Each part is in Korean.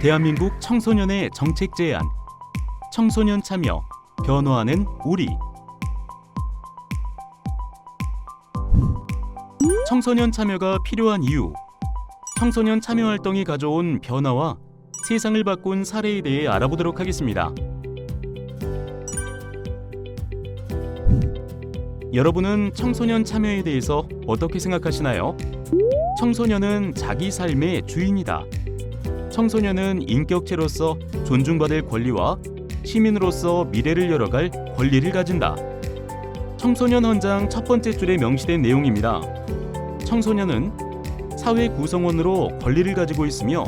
대한민국 청소년의 정책 제안 청소년 참여 변화하는 우리 청소년 참여가 필요한 이유 청소년 참여 활동이 가져온 변화와 세상을 바꾼 사례에 대해 알아보도록 하겠습니다. 여러분은 청소년 참여에 대해서 어떻게 생각하시나요? 청소년은 자기 삶의 주인이다. 청소년은 인격체로서 존중받을 권리와 시민으로서 미래를 열어갈 권리를 가진다. 청소년 헌장 첫 번째 줄에 명시된 내용입니다. 청소년은 사회 구성원으로 권리를 가지고 있으며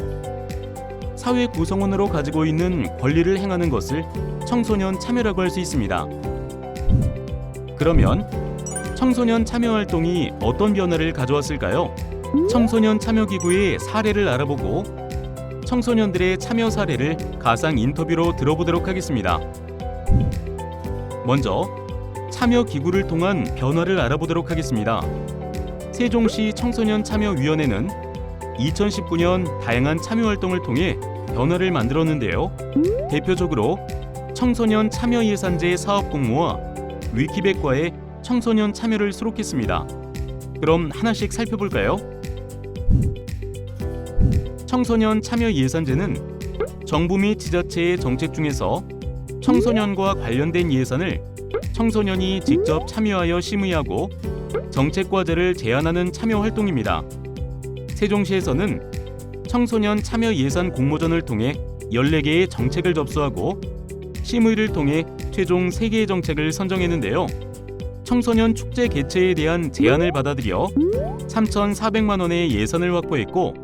사회 구성원으로 가지고 있는 권리를 행하는 것을 청소년 참여라고 할 수 있습니다. 그러면 청소년 참여 활동이 어떤 변화를 가져왔을까요? 청소년 참여 기구의 사례를 알아보고 청소년들의 참여 사례를 가상 인터뷰로 들어보도록 하겠습니다. 먼저 참여 기구를 통한 변화를 알아보도록 하겠습니다. 세종시 청소년 참여위원회는 2019년 다양한 참여 활동을 통해 변화를 만들었는데요. 대표적으로 청소년 참여 예산제 사업 공모와 위키백과의 청소년 참여를 수록했습니다. 그럼 하나씩 살펴볼까요? 청소년 참여 예산제는 정부 및 지자체의 정책 중에서 청소년과 관련된 예산을 청소년이 직접 참여하여 심의하고 정책 과제를 제안하는 참여 활동입니다. 세종시에서는 청소년 참여 예산 공모전을 통해 14개의 정책을 접수하고 심의를 통해 최종 3개의 정책을 선정했는데요. 청소년 축제 개최에 대한 제안을 받아들여 3,400만 원의 예산을 확보했고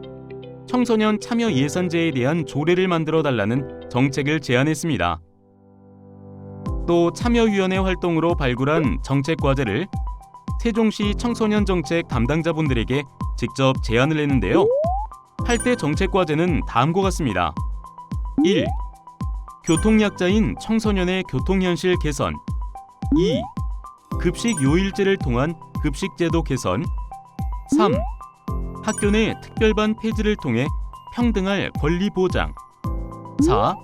청소년 참여 예산제에 대한 조례를 만들어 달라는 정책을 제안했습니다. 또 참여위원회 활동으로 발굴한 정책 과제를 세종시 청소년 정책 담당자분들에게 직접 제안을 했는데요. 8대 정책 과제는 다음과 같습니다. 1. 교통약자인 청소년의 교통현실 개선 2. 급식 요일제를 통한 급식제도 개선 3. 학교 내 특별반 폐지를 통해 평등할 권리 보장 4.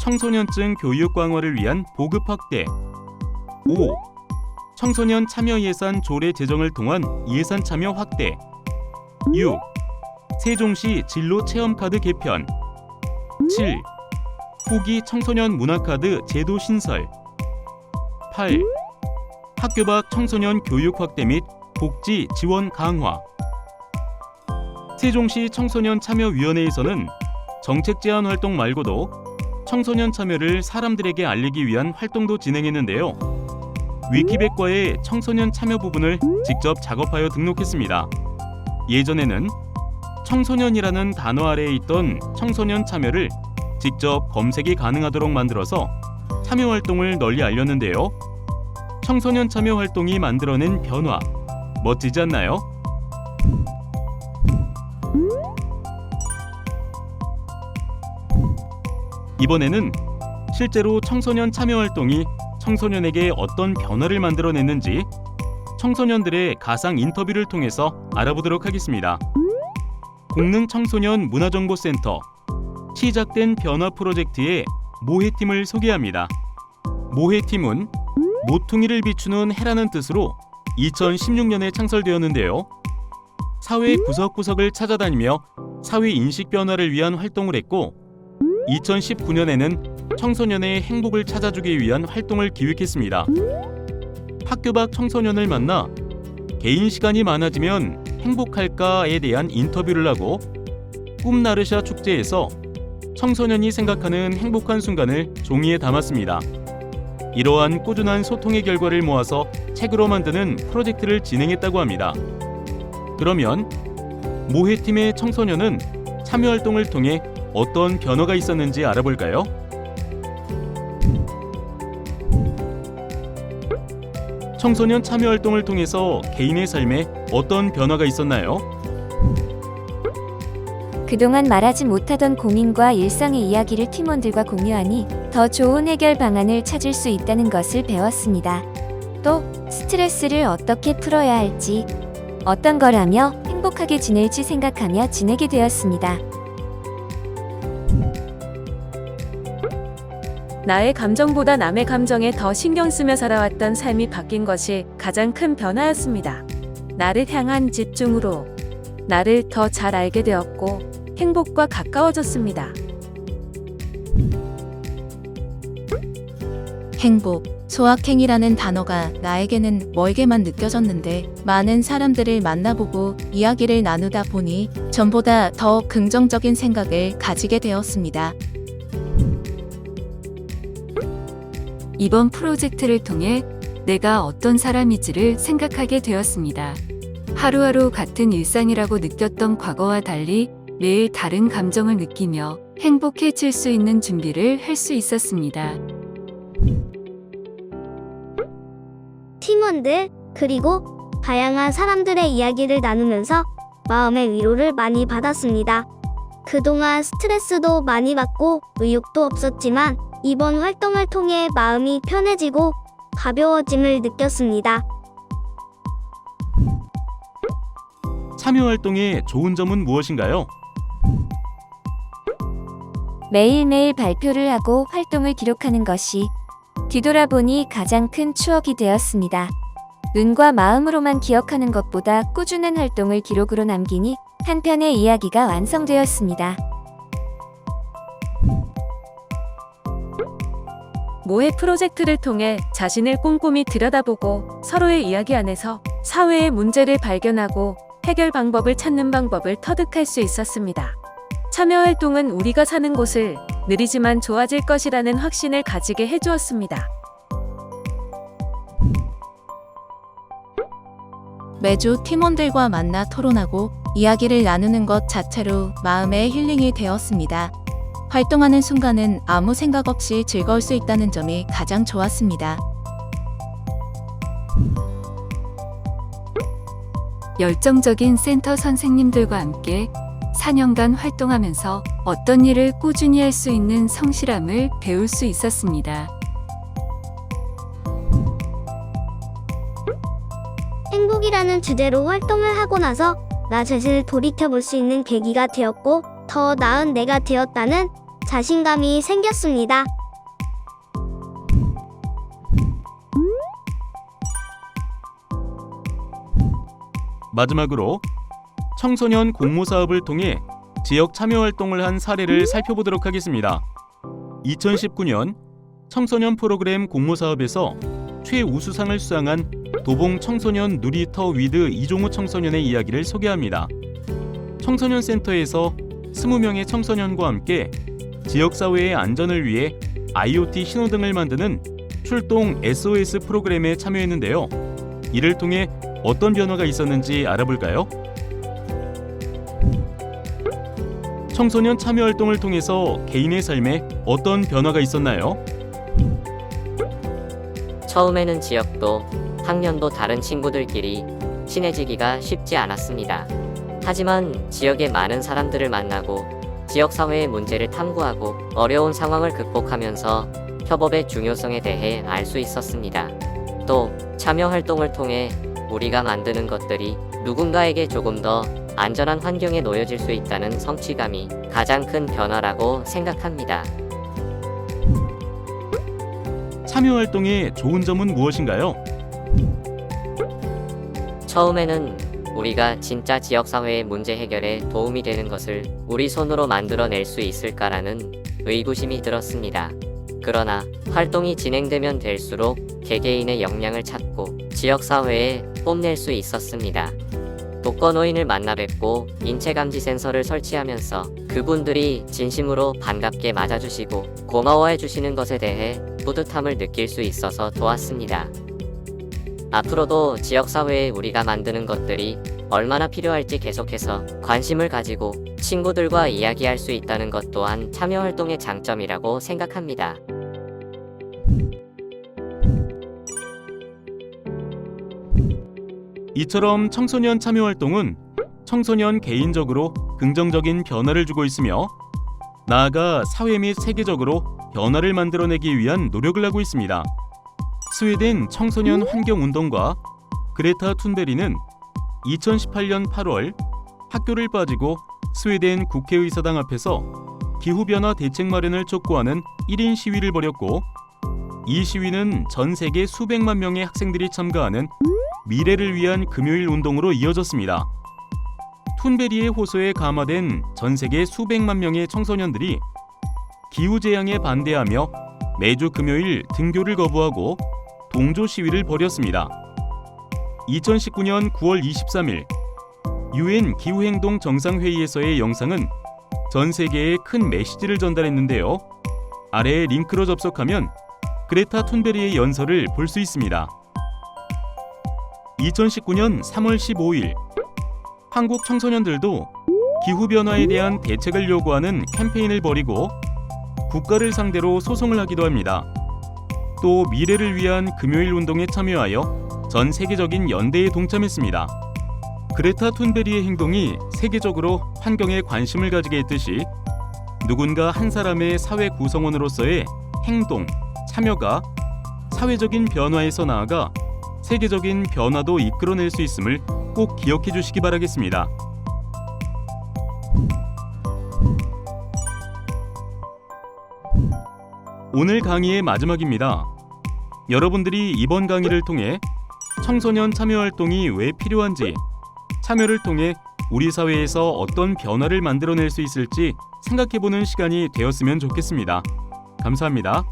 청소년증 교육 강화를 위한 보급 확대 5. 청소년 참여 예산 조례 제정을 통한 예산 참여 확대 6. 세종시 진로 체험 카드 개편 7. 후기 청소년 문화카드 제도 신설 8. 학교 밖 청소년 교육 확대 및 복지 지원 강화 세종시 청소년 참여위원회에서는 정책 제안 활동 말고도 청소년 참여를 사람들에게 알리기 위한 활동도 진행했는데요. 위키백과의 청소년 참여 부분을 직접 작업하여 등록했습니다. 예전에는 청소년이라는 단어 아래에 있던 청소년 참여를 직접 검색이 가능하도록 만들어서 참여 활동을 널리 알렸는데요. 청소년 참여 활동이 만들어낸 변화 멋지지 않나요? 이번에는 실제로 청소년 참여 활동이 청소년에게 어떤 변화를 만들어냈는지 청소년들의 가상 인터뷰를 통해서 알아보도록 하겠습니다. 공릉 청소년 문화정보센터 시작된 변화 프로젝트의 모해팀을 소개합니다. 모해팀은 모퉁이를 비추는 해라는 뜻으로 2016년에 창설되었는데요. 사회 구석구석을 찾아다니며 사회 인식 변화를 위한 활동을 했고 2019년에는 청소년의 행복을 찾아주기 위한 활동을 기획했습니다. 학교 밖 청소년을 만나 개인 시간이 많아지면 행복할까에 대한 인터뷰를 하고 꿈나르샤 축제에서 청소년이 생각하는 행복한 순간을 종이에 담았습니다. 이러한 꾸준한 소통의 결과를 모아서 책으로 만드는 프로젝트를 진행했다고 합니다. 그러면 모해팀의 청소년은 참여 활동을 통해 어떤 변화가 있었는지 알아볼까요? 청소년 참여 활동을 통해서 개인의 삶에 어떤 변화가 있었나요? 그동안 말하지 못하던 고민과 일상의 이야기를 팀원들과 공유하니 더 좋은 해결 방안을 찾을 수 있다는 것을 배웠습니다. 또 스트레스를 어떻게 풀어야 할지, 어떤 걸 하며 행복하게 지낼지 생각하며 지내게 되었습니다. 나의 감정보다 남의 감정에 더 신경 쓰며 살아왔던 삶이 바뀐 것이 가장 큰 변화였습니다. 나를 향한 집중으로 나를 더 잘 알게 되었고 행복과 가까워졌습니다. 행복, 소확행이라는 단어가 나에게는 멀게만 느껴졌는데 많은 사람들을 만나보고 이야기를 나누다 보니 전보다 더 긍정적인 생각을 가지게 되었습니다. 이번 프로젝트를 통해 내가 어떤 사람인지를 생각하게 되었습니다. 하루하루 같은 일상이라고 느꼈던 과거와 달리 매일 다른 감정을 느끼며 행복해질 수 있는 준비를 할 수 있었습니다. 팀원들, 그리고 다양한 사람들의 이야기를 나누면서 마음의 위로를 많이 받았습니다. 그동안 스트레스도 많이 받고 의욕도 없었지만 이번 활동을 통해 마음이 편해지고 가벼워짐을 느꼈습니다. 참여 활동의 좋은 점은 무엇인가요? 매일매일 발표를 하고 활동을 기록하는 것이 뒤돌아보니 가장 큰 추억이 되었습니다. 눈과 마음으로만 기억하는 것보다 꾸준한 활동을 기록으로 남기니 한 편의 이야기가 완성되었습니다. 모해 프로젝트를 통해 자신을 꼼꼼히 들여다보고 서로의 이야기 안에서 사회의 문제를 발견하고 해결 방법을 찾는 방법을 터득할 수 있었습니다. 참여 활동은 우리가 사는 곳을 느리지만 좋아질 것이라는 확신을 가지게 해주었습니다. 매주 팀원들과 만나 토론하고 이야기를 나누는 것 자체로 마음의 힐링이 되었습니다. 활동하는 순간은 아무 생각 없이 즐거울 수 있다는 점이 가장 좋았습니다. 열정적인 센터 선생님들과 함께 4년간 활동하면서 어떤 일을 꾸준히 할 수 있는 성실함을 배울 수 있었습니다. 행복이라는 주제로 활동을 하고 나서 나 자신을 돌이켜 볼 수 있는 계기가 되었고 더 나은 내가 되었다는 자신감이 생겼습니다. 마지막으로 청소년 공모 사업을 통해 지역 참여 활동을 한 사례를 살펴보도록 하겠습니다. 2019년 청소년 프로그램 공모 사업에서 최우수상을 수상한 도봉 청소년 누리터 위드 이종우 청소년의 이야기를 소개합니다. 청소년 센터에서 20명의 청소년과 함께 지역 사회의 안전을 위해 IoT 신호등을 만드는 출동 SOS 프로그램에 참여했는데요. 이를 통해 어떤 변화가 있었는지 알아볼까요? 청소년 참여 활동을 통해서 개인의 삶에 어떤 변화가 있었나요? 처음에는 지역도 학년도 다른 친구들끼리 친해지기가 쉽지 않았습니다. 하지만 지역의 많은 사람들을 만나고 지역 사회의 문제를 탐구하고 어려운 상황을 극복하면서 협업의 중요성에 대해 알 수 있었습니다. 또 참여 활동을 통해 우리가 만드는 것들이 누군가에게 조금 더 안전한 환경에 놓여질 수 있다는 성취감이 가장 큰 변화라고 생각합니다. 참여 활동의 좋은 점은 무엇인가요? 처음에는 우리가 진짜 지역사회의 문제 해결에 도움이 되는 것을 우리 손으로 만들어낼 수 있을까라는 의구심이 들었습니다. 그러나 활동이 진행되면 될수록 개개인의 역량을 찾고 지역사회에 뽐낼 수 있었습니다. 독거노인을 만나 뵙고 인체감지 센서를 설치하면서 그분들이 진심으로 반갑게 맞아주시고 고마워해 주시는 것에 대해 뿌듯함을 느낄 수 있어서 좋았습니다. 앞으로도 지역사회에 우리가 만드는 것들이 얼마나 필요할지 계속해서 관심을 가지고 친구들과 이야기할 수 있다는 것 또한 참여 활동의 장점이라고 생각합니다. 이처럼 청소년 참여 활동은 청소년 개인적으로 긍정적인 변화를 주고 있으며 나아가 사회 및 세계적으로 변화를 만들어내기 위한 노력을 하고 있습니다. 스웨덴 청소년 환경 운동가 그레타 툰베리는 2018년 8월 학교를 빠지고 스웨덴 국회의사당 앞에서 기후변화 대책 마련을 촉구하는 1인 시위를 벌였고 이 시위는 전 세계 수백만 명의 학생들이 참가하는 미래를 위한 금요일 운동으로 이어졌습니다. 툰베리의 호소에 감화된 전 세계 수백만 명의 청소년들이 기후 재앙에 반대하며 매주 금요일 등교를 거부하고 동조 시위를 벌였습니다. 2019년 9월 23일 유엔 기후행동 정상회의에서의 영상은 전 세계에 큰 메시지를 전달했는데요. 아래의 링크로 접속하면 그레타 툰베리의 연설을 볼 수 있습니다. 2019년 3월 15일 한국 청소년들도 기후변화에 대한 대책을 요구하는 캠페인을 벌이고 국가를 상대로 소송을 하기도 합니다. 또 미래를 위한 금요일 운동에 참여하여 전 세계적인 연대에 동참했습니다. 그레타 툰베리의 행동이 세계적으로 환경에 관심을 가지게 했듯이 누군가 한 사람의 사회 구성원으로서의 행동, 참여가 사회적인 변화에서 나아가 세계적인 변화도 이끌어낼 수 있음을 꼭 기억해 주시기 바라겠습니다. 오늘 강의의 마지막입니다. 여러분들이 이번 강의를 통해 청소년 참여 활동이 왜 필요한지, 참여를 통해 우리 사회에서 어떤 변화를 만들어낼 수 있을지 생각해 보는 시간이 되었으면 좋겠습니다. 감사합니다.